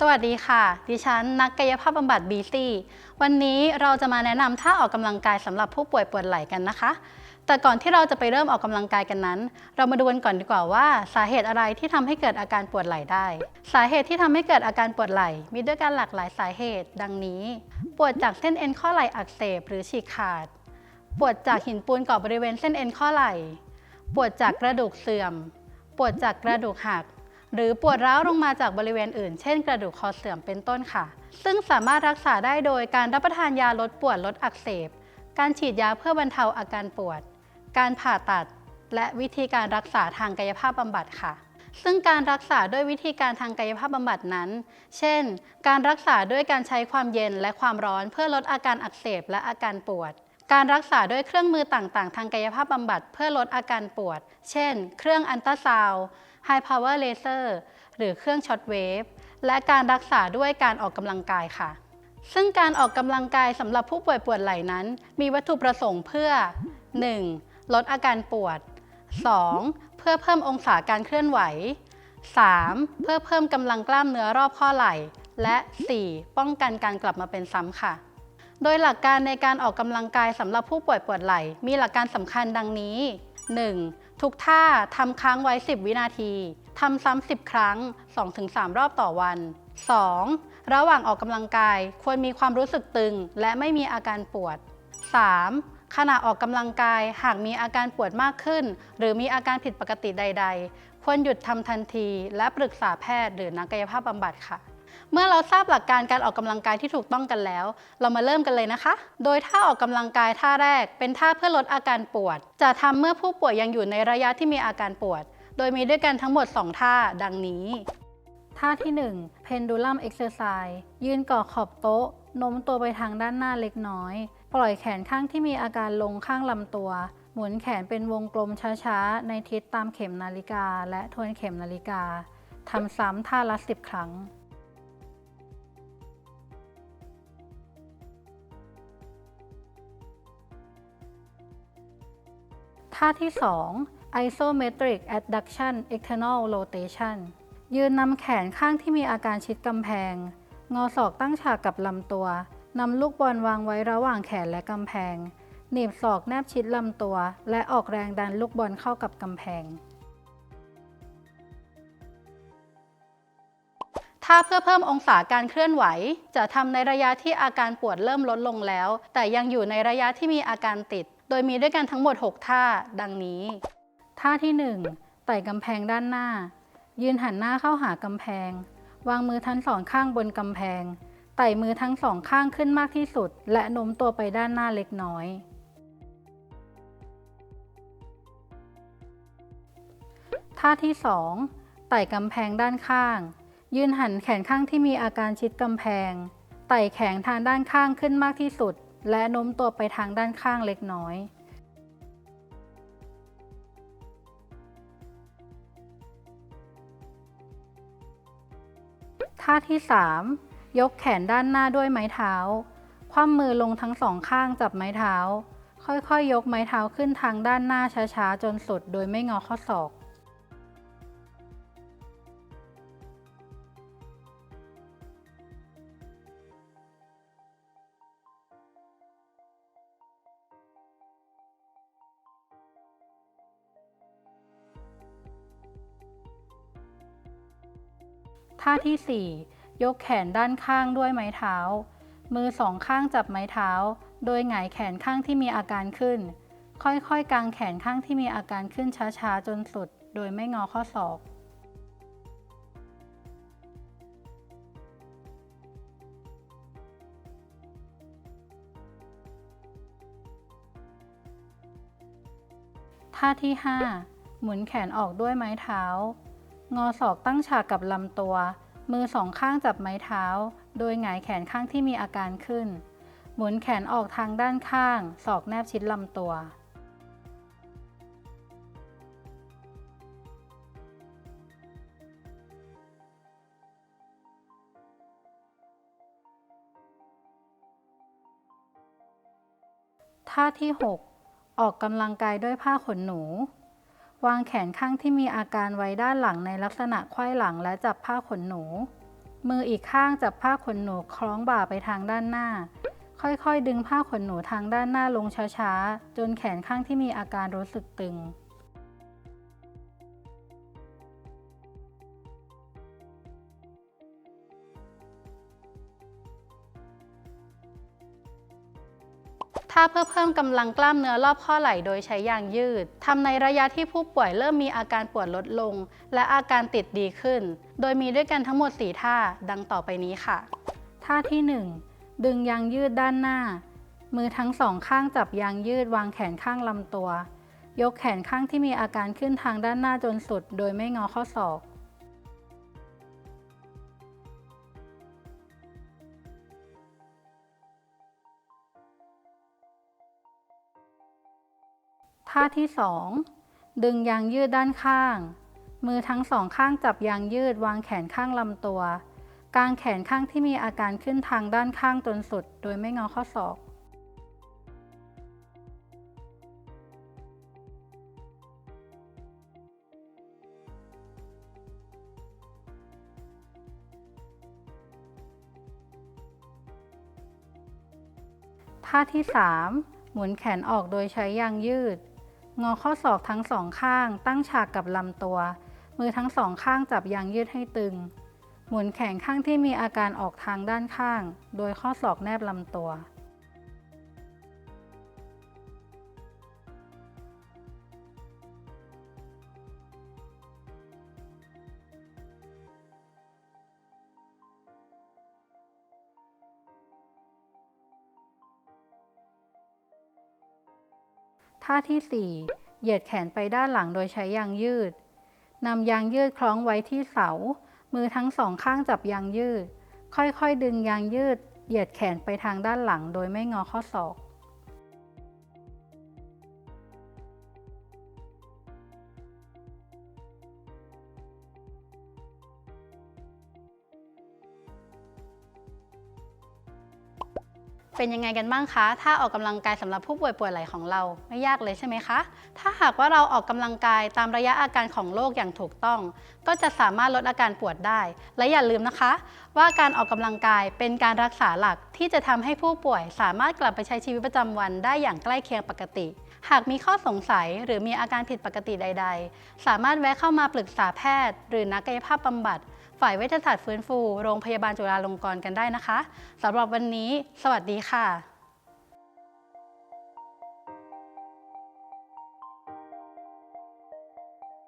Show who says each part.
Speaker 1: สวัสดีค่ะ ดิฉันนักกายภาพบำบัดบีซี่ วันนี้เราจะมาแนะนำท่าออกกำลังกายสำหรับผู้ป่วยปวดไหล่กันนะคะ แต่ก่อนที่เราจะไปเริ่มออกกำลังกายกันนั้น เรามาดูกันก่อนดีกว่าว่าสาเหตุอะไรที่ทำให้เกิดอาการปวดไหล่ได้ สาเหตุที่ทำให้เกิดอาการปวดไหล่ มีด้วยกันหลากหลายสาเหตุ ดังนี้ ปวดจากเส้นเอ็นข้อไหล่อักเสบหรือฉีกขาด ปวดจากหินปูนเกาะบริเวณเส้นเอ็นข้อไหล่ ปวดจากกระดูกเสื่อม ปวดจากกระดูกหัก หรือปวดร้าวลงมาจากบริเวณอื่น เช่นกระดูกคอเสื่อมเป็นต้นค่ะ ซึ่งสามารถรักษาได้โดยการรับประทานยาลดปวดลดอักเสบ การฉีดยาเพื่อบรรเทาอาการปวด การผ่าตัด และวิธีการรักษาทางกายภาพบำบัดค่ะ ซึ่งการรักษาด้วยวิธีการทางกายภาพบำบัดนั้น เช่น การรักษาด้วยการใช้ความเย็นและความร้อนเพื่อลดอาการอักเสบและอาการปวด การรักษาด้วยเครื่องมือต่างๆ ทางกายภาพบำบัดเพื่อลดอาการปวด เช่น เครื่องอันตราซาวด์ High Power Laser หรือเครื่องช็อตเวฟ และการรักษาด้วยการออกกำลังกายค่ะ ซึ่งการออกกำลังกายสำหรับผู้ป่วยปวดไหล่นั้น มีวัตถุประสงค์เพื่อ 1. ลดอาการปวด 2. เพื่อเพิ่มองศาการเคลื่อนไหว 3. เพื่อเพิ่มกำลังกล้ามเนื้อรอบข้อไหล่ และ 4. ป้องกันการกลับมาเป็นซ้ำค่ะ โดยหลักการในการออกกำลังกายสำหรับผู้ป่วยปวดไหล่ มีหลักการสำคัญดังนี้ 1. ทุกท่าทำค้างไว้ 10 วินาทีทำซ้ำ10 ครั้ง 2-3 รอบต่อวัน 2. ระหว่างออกกำลังกายควรมีความรู้สึกตึง และไม่มีอาการปวด 3. ขณะออกกำลังกายหากมีอาการปวดมากขึ้น หรือมีอาการผิดปกติใด ๆ ควรหยุดทำทันที และปรึกษาแพทย์หรือนักกายภาพบำบัดค่ะ เมื่อเราทราบหลักการการออกกำลังกายที่ถูกต้องกันแล้ว เรามาเริ่มกันเลยนะคะ โดยท่าออกกำลังกายท่าแรก เป็นท่าเพื่อลดอาการปวด จะทำเมื่อผู้ป่วยยังอยู่ในระยะที่มีอาการปวด โดยมีด้วยกันทั้งหมด 2 ท่าดังนี้ ท่าที่ 1 pendulum exercise ยืนก่อขอบโต๊ะโน้มตัวไปทางด้านหน้าเล็กน้อย ปล่อยแขนข้างที่มีอาการลงข้างลำตัว หมุนแขนเป็นวงกลมช้าๆ ในทิศตามเข็มนาฬิกา และทวนเข็มนาฬิกาทำซ้ำท่าละ10ครั้ง ท่าที่ 2 isometric adduction external rotation ยืนนำแขนข้างที่มีอาการชิดกำแพง งอศอกตั้งฉากกับลำตัวนำลูกบอลวางไว้ระหว่างแขนและกำแพง หนีบศอกแนบชิดลำตัว และออกแรงดันลูกบอลเข้ากับกำแพง ถ้าเพื่อเพิ่มองศาการเคลื่อนไหว จะทำในระยะที่อาการปวดเริ่มลดลงแล้ว แต่ยังอยู่ในระยะที่มีอาการติด โดยมีด้วยกันทั้งหมด 6 ท่า ดังนี้ ท่าที่ 1 ไต่กำแพงด้านหน้า ยืนหันหน้าเข้าหากำแพง วางมือทั้งสองข้างบนกำแพง ไต่มือทั้งสองข้างขึ้นมากที่สุด และโน้มตัวไปด้านหน้าเล็กน้อย ท่าที่ 2 ไต่กำแพงด้านข้าง ยืนหันแขนข้างที่มีอาการชิดกำแพง ไต่แขนทางด้านข้างขึ้นมากที่สุด และโน้มตัวไปทางด้านข้างเล็กน้อย ท่าที่ 3 ยกแขนด้านหน้าด้วยไม้เท้า คว่ำมือลงทั้งสองข้างจับไม้เท้า ค่อยๆยยกไม้เท้าขึ้นทางด้านหน้าช้าๆ จนสุดโดยไม่งอข้อศอก ท่าที่ 4 ยกแขนด้านข้างด้วยไม้เท้า มือสองข้างจับไม้เท้า โดยหงายแขนข้างที่มีอาการขึ้น ค่อยๆกางแขนข้างที่มีอาการขึ้นช้าๆ จนสุด โดยไม่งอข้อศอกท่าที่ 5 หมุนแขนออกด้วยไม้เท้า งอศอกตั้งฉากกับลำตัว มือสองข้างจับไม้เท้า โดยหงายแขนข้างที่มีอาการขึ้น หมุนแขนออกทางด้านข้าง ศอกแนบชิดลำตัว ท่าที่ 6 ออกกำลังกายด้วยผ้าขนหนู วางแขนข้างที่มีอาการไว้ด้านหลังในลักษณะไขว้หลังและจับผ้าขนหนู มืออีกข้างจับผ้าขนหนูคล้องบ่าไปทางด้านหน้า ค่อยๆ ดึงผ้าขนหนูทางด้านหน้าลงช้าๆ จนแขนข้างที่มีอาการรู้สึกตึง ถ้าเพื่อเพิ่มกำลังกล้ามเนื้อรอบข้อไหล่โดยใช้ยางยืดทำในระยะที่ผู้ป่วยเริ่มมีอาการปวดลดลง และอาการติดดีขึ้น โดยมีด้วยกันทั้งหมด 4 ท่าดังต่อไปนี้ค่ะ ท่าที่ 1 ดึงยางยืดด้านหน้า มือทั้งสองข้างจับยางยืดวางแขนข้างลำตัว ยกแขนข้างที่มีอาการขึ้นทางด้านหน้าจนสุด โดยไม่งอข้อศอก ท่าที่ 2 ดึงยางยืดด้านข้าง มือทั้งสองข้างจับยางยืดวางแขนข้างลำตัวกางแขนข้างที่มีอาการขึ้นทางด้านข้างจนสุด โดยไม่งอข้อศอก ท่าที่ 3 หมุนแขนออกโดยใช้ยางยืด งอข้อศอกทั้งสองข้าง ตั้งฉากกับลำตัว มือทั้งสองข้างจับยางยืดให้ตึง หมุนแขนข้างที่มีอาการออกทางด้านข้าง โดยข้อศอกแนบลำตัว ท่าที่ 4 เหยียดแขนไปด้านหลังโดยใช้ยางยืด นำยางยืดคล้องไว้ที่เสา มือทั้งสองข้างจับยางยืด ค่อยๆ ดึงยางยืด เหยียดแขนไปทางด้านหลังโดยไม่งอข้อศอก เป็นยังไงกันบ้างคะ ถ้าออกกำลังกายสำหรับผู้ป่วยปวดไหล่ของเราไม่ยากเลยใช่ไหมคะ ถ้าหากว่าเราออกกำลังกายตามระยะอาการของโรคอย่างถูกต้อง ก็จะสามารถลดอาการปวดได้ และอย่าลืมนะคะ ว่าการออกกำลังกายเป็นการรักษาหลักที่จะทำให้ผู้ป่วยสามารถกลับไปใช้ชีวิตประจำวันได้อย่างใกล้เคียงปกติ หากมีข้อสงสัยหรือมีอาการผิดปกติใด ๆ สามารถแวะเข้ามาปรึกษาแพทย์ หรือนักกายภาพบำบัด ฝ่ายเวชศาสตร์ฟื้นฟู โรงพยาบาลจุฬาลงกรณ์กันได้นะคะสำหรับวันนี้ สวัสดีค่ะ